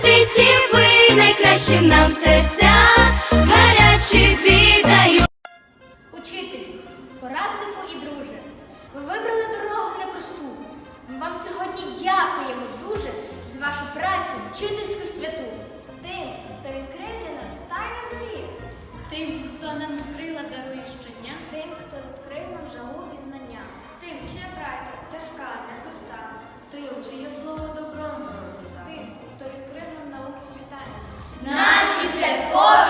світі ви найкращі нам серця, гарячі віддаю. Учителю, пораднику і друже, ви вибрали дорогу непросту. Ми вам сьогодні дякуємо дуже за вашу працю, вчительську святу. Тим, хто відкрив для нас тайну доріг, Тим, хто нам крила дарує щодня, тим, хто відкрив нам жагу пізнання, тим, чия праця тяжка, непроста, тим, чиє слово 되고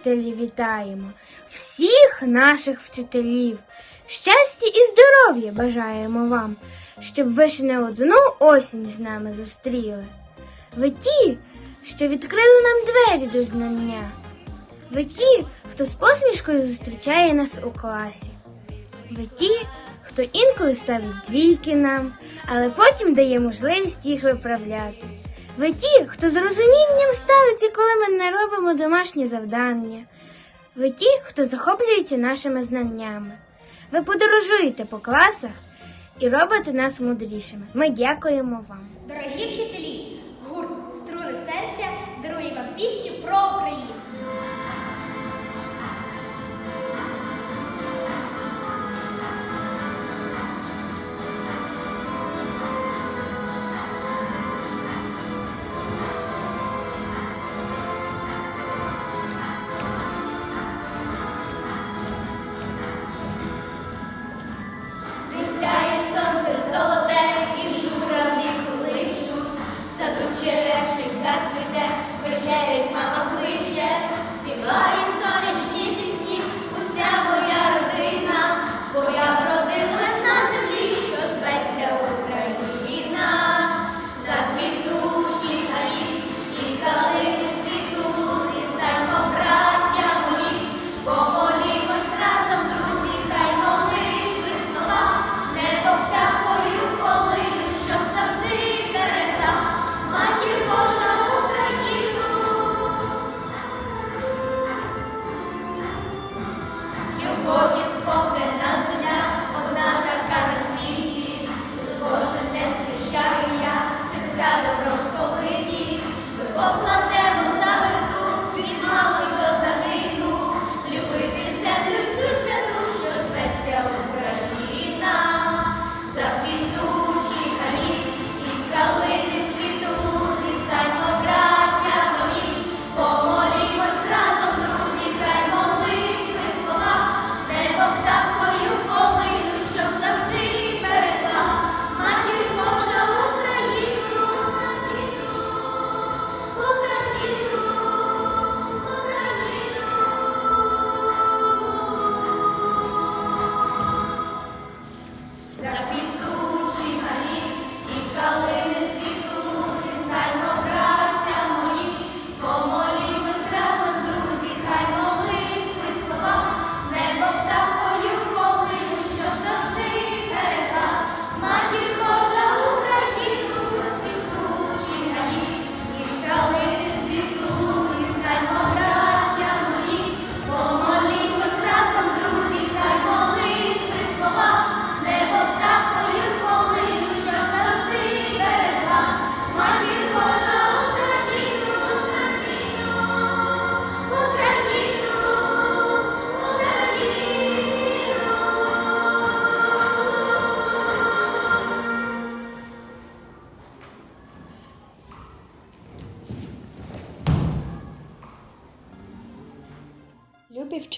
вчителі, вітаємо всіх наших вчителів. Щастя і здоров'я бажаємо вам, щоб ви ще не одну осінь з нами зустріли. Ви ті, що відкрили нам двері до знання. Ви ті, хто з посмішкою зустрічає нас у класі. Ви ті, хто інколи ставить двійки нам, але потім дає можливість їх виправляти. Ви ті, хто з розумінням ставиться, коли ми не робимо домашні завдання. Ви ті, хто захоплюється нашими знаннями. Ви подорожуєте по класах і робите нас мудрішими. Ми дякуємо вам. Дорогі вчителі,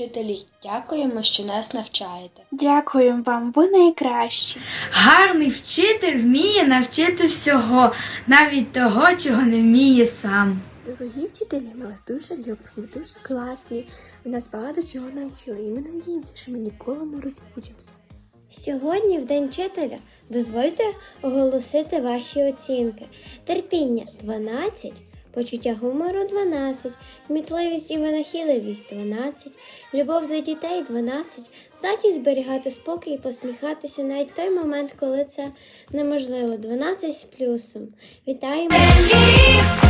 вчителі, дякуємо, що нас навчаєте. Дякуємо вам, ви найкращі. Гарний вчитель вміє навчити всього, навіть того, чого не вміє сам. Дорогі вчителі, ми вас дуже любимо, дуже класні. Ви нас багато чого навчили, і ми надіємося, що ми ніколи не розлучимося. Сьогодні, в День вчителя, дозвольте оголосити ваші оцінки. Терпіння 12, почуття гумору 12, кмітливість і винахідливість 12, любов до дітей 12, здатність зберігати спокій і посміхатися навіть в той момент, коли це неможливо. 12 з плюсом. Вітаємо!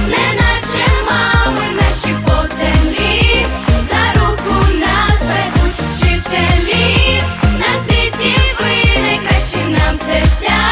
Не наче мами, наші по землі, за руку нас ведуть вчителі, на світі ви найкращі нам серця.